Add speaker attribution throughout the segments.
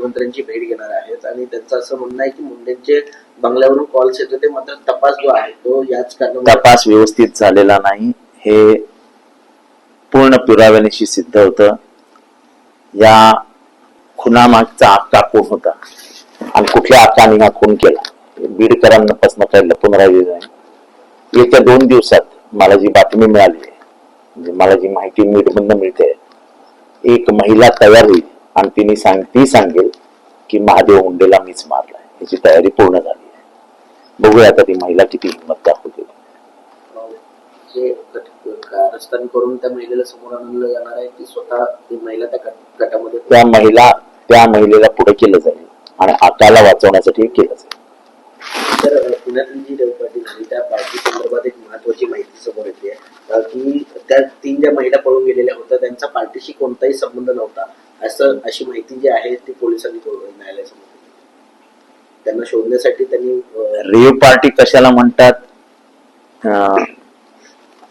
Speaker 1: मुख्यमंत्र्यांची भेट घेणार आहेत. आणि त्यांचं असं म्हणणं आहे की मुंडेंचे बंगल्यावरून कॉल्स येत होते मात्र तपास जो आहे तो याच कारणामुळे
Speaker 2: तपास व्यवस्थित झालेला नाही. हे पूर्ण पुराव्यानिशी सिद्ध होतं. या खुनामागचा आक्का कोण होता. आणि कुठल्या आकाने हा खून केला? बीडकरांना प्रश्न काही लपून राहिलेला नाही येत्या दोन दिवसात मला जी बातमी मिळाली आहे म्हणजे मला जी माहिती मीडमधनं मिळते एक महिला तयार होईल. आणि तिने सांग ती सांगेल की महादेव मुंडेला मीच मारलाय. याची तयारी पूर्ण झाली आहे. बघूया आता ती महिला किती हिंमत दाखवते.
Speaker 1: करून त्या महिलेला समोर आणलं जाणार आहे की स्वतः ती महिला त्या गट- गटामध्ये
Speaker 2: त्या महिला त्या महिलेला पुढे केलं जाईल. आणि आकाला वाचवण्यासाठी केलं जाईल.
Speaker 1: तर पुण्यातली जी रेव झाली त्या पार्टी संदर्भात एक महत्वाची माहिती समोर येते. की त्या तीन ज्या महिला पळून गेलेल्या होत्या त्यांचा पार्टीशी कोणताही संबंध नव्हता. असं अशी माहिती जी आहे ती पोलिसांनी न्यायालयासमोर त्यांना शोधण्यासाठी त्यांनी अ,
Speaker 2: रेव पार्टी कशाला म्हणतात?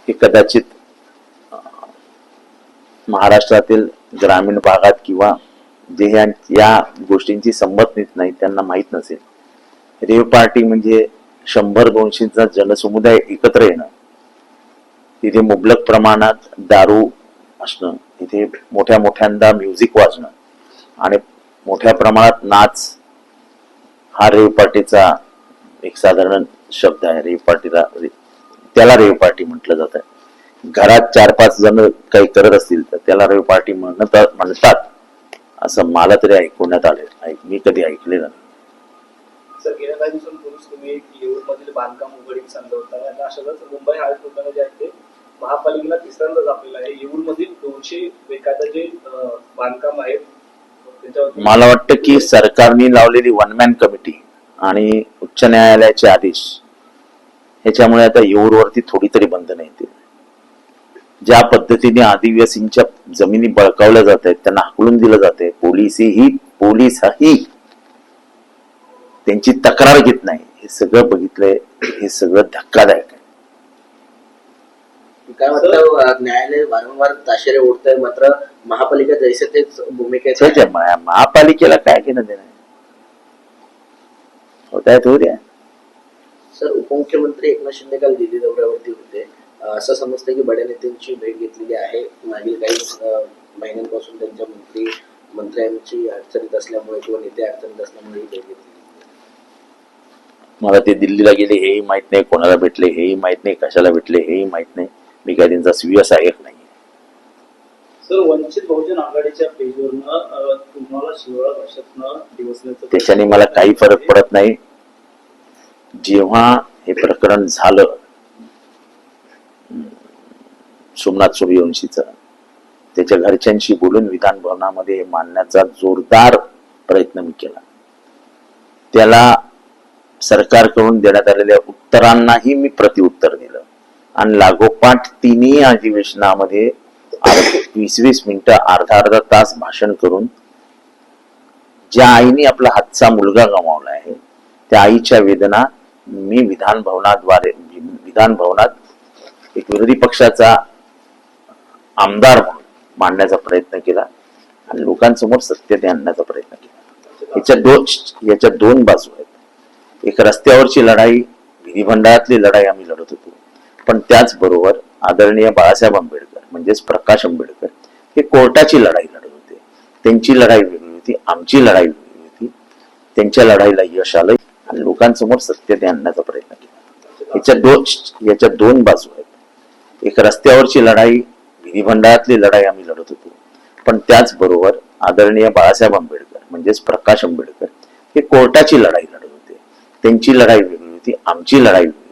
Speaker 2: हे कदाचित महाराष्ट्रातील ग्रामीण भागात किंवा जे या गोष्टींची संमत नीत नाही त्यांना माहीत नसेल. रेव पार्टी म्हणजे शंभर दोनशेचा जनसमुदाय एकत्र येणं. तिथे मुबलक प्रमाणात दारू असणं. तिथे मोठ्या मोठ्यांदा म्युझिक वाजणं. आणि मोठ्या प्रमाणात नाच हा रेव पार्टीचा एक साधारण शब्द आहे. रेव पार्टीला त्याला रेव पार्टी म्हटलं जातं घरात चार पाच जण काही करत असतील तर त्याला रेव पार्टी म्हणत म्हणतात असं मला तरी ऐकवण्यात आले मी कधी ऐकलेलं नाही.
Speaker 3: सर गेल्या काही दिवसांपूर्वीच तुम्ही येऊर बांधकाम उघडीक सांगत होता आणि अशाच मुंबई हायकोर्टाने जे आहे ते महापालिकेला तिसऱ्यांदाच आपल्याला आहे. येऊर मधील दोनशे एखादं जे बांधकाम आहे
Speaker 2: मला वाटतं की सरकारने लावलेली वन मॅन कमिटी आणि उच्च न्यायालयाचे आदेश ह्याच्यामुळे आता येऊरवरती थोडी तरी बंधनं येतील. ज्या पद्धतीने आदिवासींच्या जमिनी बळकावल्या जात आहेत त्यांना हकलून दिलं जात आहे पोलिसही पोलिसही त्यांची तक्रार घेत नाही. हे सगळं बघितलंय हे सगळं धक्कादायक आहे.
Speaker 1: काय वाटतं न्यायालय वारंवार ताशेरे ओढत आहे मात्र महापालिका जैसे तेच भूमिकेत आहे.
Speaker 2: त्याच्या महा- महापालिकेला काय घेणं देणं आहे? होत आहेत होऊ द्या.
Speaker 1: सर उपमुख्यमंत्री एकनाथ शिंदे काल दिल्ली दौऱ्यावरती होते. अ, असं समजतं की बड्या नेत्यांची भेट घेतलेली आहे. मागील काही अ, महिन्यांपासून त्यांच्या मंत्री मंत्र्यांची अडचणीत असल्यामुळे किंवा नेते अडचणीत असल्यामुळे ही भेट घेतली
Speaker 2: मला ते दिल्लीला गेले हेही माहीत नाही. कोणाला भेटले हेही माहीत नाही. कशाला भेटले हेही माहीत नाही. मी काय त्यांचा स्वीय सहाय्यक नाही.
Speaker 3: सर वंचित बहुजन आघाडीच्या पेजवरनं अं, तुम्हाला शिवाळा भाषेतनं दिवसण्याचं
Speaker 2: त्याच्याने मला काही फरक पडत नाही. जेव्हा हे प्रकरण झालं सोमनाथ सूर्यवंशीचं त्याच्या घरच्यांशी बोलून विधान भवनामध्ये हे मांडण्याचा जोरदार प्रयत्न मी केला. त्याला सरकारकडून देण्यात आलेल्या उत्तरांनाही मी प्रतिउत्तर दिलं. आणि लागोपाठ तिन्ही अधिवेशनामध्ये वीस वीस मिनिटं अर्धा अर्धा तास भाषण करून ज्या आईने आपला हातचा मुलगा गमावला आहे त्या आईच्या वेदना मी विधान भवनाद्वारे विधान भवनात एक विरोधी पक्षाचा आमदार म्हणून मांडण्याचा प्रयत्न केला आणि लोकांसमोर सत्य ते आणण्याचा प्रयत्न केला. याच्या दोन याच्या दोन बाजू आहेत. एक रस्त्यावरची लढाई विधिमंडळातली लढाई आम्ही लढत होतो. पण त्याचबरोबर आदरणीय बाळासाहेब आंबेडकर म्हणजेच प्रकाश आंबेडकर हे कोर्टाची लढाई लढत होते. त्यांची लढाई वेगळी होती आमची लढाई वेगळी होती. त्यांच्या लढाईला यश आलं आणि लोकांसमोर सत्य ते आणण्याचा प्रयत्न केला. याच्या दोन याच्या दोन बाजू आहेत. एक रस्त्यावरची लढाई विधिमंडळातली लढाई आम्ही लढत होतो. पण त्याचबरोबर आदरणीय बाळासाहेब आंबेडकर म्हणजेच प्रकाश आंबेडकर हे कोर्टाची लढाई लढत होते. त्यांची लढाई वेगळी होती आमची लढाई वेगळी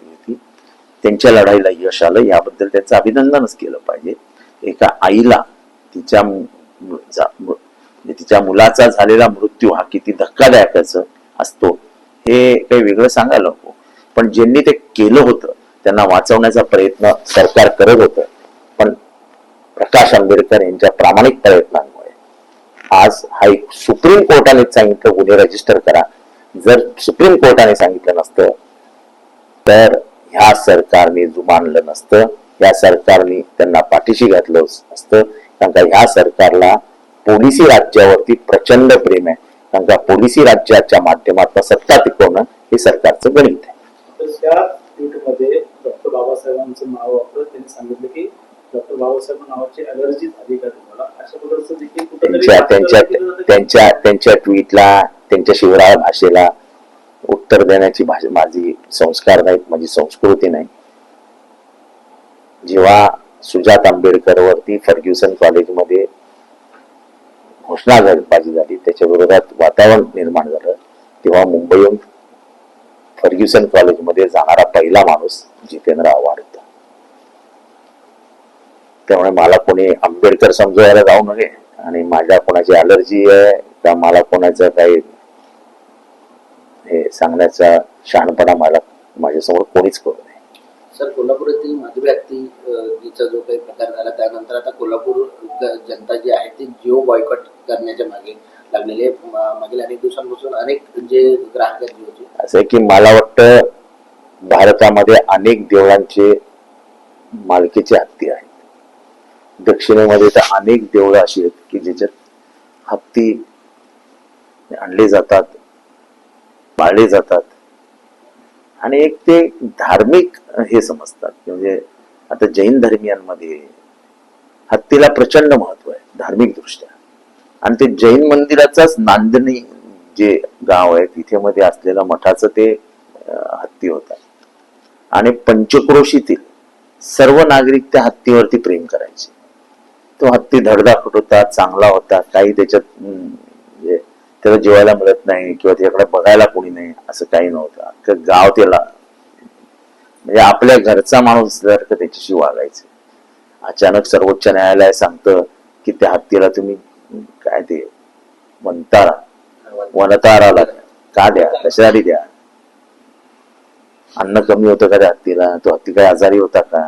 Speaker 2: त्यांच्या लढाईला यश आलं. याबद्दल त्याचं अभिनंदनच केलं पाहिजे. एका आईला तिच्या म्हणजे तिच्या मुलाचा झालेला मृत्यू हा किती धक्कादायकच असतो हे काही वेगळं सांगायला नको. पण ज्यांनी ते केलं होतं त्यांना वाचवण्याचा प्रयत्न सरकार करत होतं. पण प्रकाश आंबेडकर यांच्या प्रामाणिक प्रयत्नांमुळे आज हा एक सुप्रीम कोर्टाने सांगितलं गुन्हे रजिस्टर करा. जर सुप्रीम कोर्टाने सांगितलं नसतं तर ह्या सरकारने जुमानलं नसतं या सरकारने त्यांना पाठीशी घातलं असतं. कारण का ह्या सरकारला पोलिसी राज्यावरती प्रचंड प्रेम आहे. कारण का पोलिसी राज्याच्या माध्यमातून सत्ता टिकवणं हे सरकारचं गणित आहे.
Speaker 4: डॉक्टर बाबासाहेबांचं नाव वापरत त्यांनी सांगितलं की डॉक्टर बाबासाहेब नावाची अलर्जी झाली का तुम्हाला? अशा प्रकारचं देखील कुठेतरी
Speaker 2: त्यांच्या. त्यांच्या त्यांच्या ट्विटला त्यांच्या शिवराळ भाषेला उत्तर देण्याची भाषा माझी संस्कार नाहीत माझी संस्कृती नाही. जेव्हा सुजात आंबेडकर वरती फर्ग्युसन कॉलेजमध्ये घोषणाबाजी झाली त्याच्या विरोधात वातावरण निर्माण झालं तेव्हा मुंबईहून फर्ग्युसन कॉलेजमध्ये जाणारा पहिला माणूस जितेंद्र आव्हाड होता. त्यामुळे मला कोणी आंबेडकर समजवायला जाऊ नये आणि माझ्या कोणाची अलर्जी आहे का मला कोणाचं काही हे सांगण्याचा शहाणपणा मला माझ्यासमोर कोणीच करू नये.
Speaker 1: सर कोल्हापुरातील माधुरी हत्तीचा जो काही प्रकार झाला त्यानंतर आता कोल्हापूर जनता जी आहे ती जिओ बॉयकॉट करण्याच्या मागे लागलेली मागील अनेक दिवसांपासून अनेक जे ग्राहक आहेत जिओचे.
Speaker 2: असं की मला वाटतं भारतामध्ये अनेक देवळांचे मालकीचे हत्ती आहेत. दक्षिणेमध्ये तर अनेक देवळं अशी आहेत की ज्याच्यात हत्ती आणले जातात पाळले जातात. आणि एक ते धार्मिक हे समजतात म्हणजे आता जैन धर्मियांमध्ये हत्तीला प्रचंड महत्त्व आहे धार्मिक दृष्ट्या आणि ते जैन मंदिराचाच नांदणी जे गाव आहे तिथे मध्ये असलेलं मठाचं ते हत्ती होता. आणि पंचक्रोशीतील सर्व नागरिक त्या हत्तीवरती प्रेम करायचे. तो हत्ती धडधाकट होता चांगला होता काही त्याच्यात म्हणजे त्याला जेवायला मिळत नाही किंवा त्याच्याकडे बघायला कोणी नाही असं काही नव्हतं. अख्खं गाव त्याला म्हणजे आपल्या घरचा माणूस असल्यासारखं त्याच्याशी वागायचं. अचानक सर्वोच्च न्यायालय सांगतं की त्या हत्तीला तुम्ही काय ते म्हणता वनताराला का द्या कशासाठी द्या? अन्न कमी होतं का त्या हत्तीला? तो हत्ती काय आजारी होता का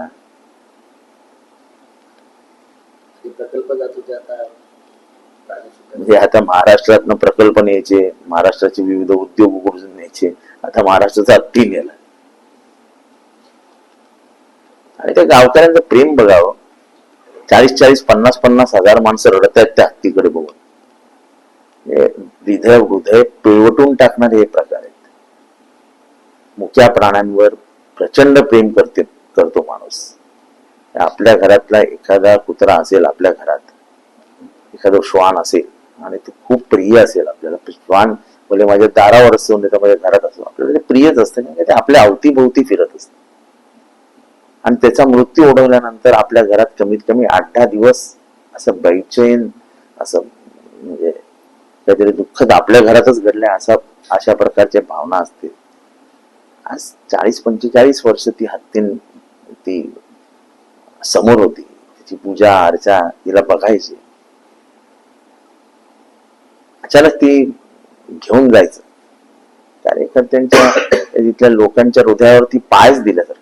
Speaker 1: ते प्रकल्प जात होते आता
Speaker 2: ते आता महाराष्ट्रातनं प्रकल्प न्यायचे महाराष्ट्राचे विविध उद्योग उघडून न्यायचे आता महाराष्ट्राचा हत्ती नेला आणि त्या गावकऱ्यांचं प्रेम बघावं. चाळीस चाळीस पन्नास पन्नास हजार माणसं रडत आहेत त्या हत्तीकडे बघून. हृदय हृदय पिळवटून टाकणारे हे प्रकार आहेत. मुख्या प्राण्यांवर प्रचंड प्रेम करते करतो माणूस. आपल्या घरातला एखादा कुत्रा असेल आपल्या घरात एखादं श्वान असेल आणि ते खूप प्रिय असेल आपल्याला. श्वान म्हणजे माझ्या दारावर असतो नाही तर माझ्या घरात असतो. आपल्याला ते प्रियच असतं नाही ते आपल्या अवतीभोवती फिरत असतं. आणि त्याचा मृत्यू ओढवल्यानंतर आपल्या घरात कमीत कमी आठ दहा दिवस असं बैचैन असं म्हणजे काहीतरी दुःखद आपल्या घरातच घडलंय असा अशा प्रकारच्या भावना असतील आज चाळीस पंचेचाळीस वर्ष ती हत्तीन ती समोर होती. तिची पूजा अर्चा तिला बघायची. अचानक ती घेऊन जायचं. कार्यकर्त्यांच्या तिथल्या लोकांच्या हृदयावरती पायच दिल्यासारखं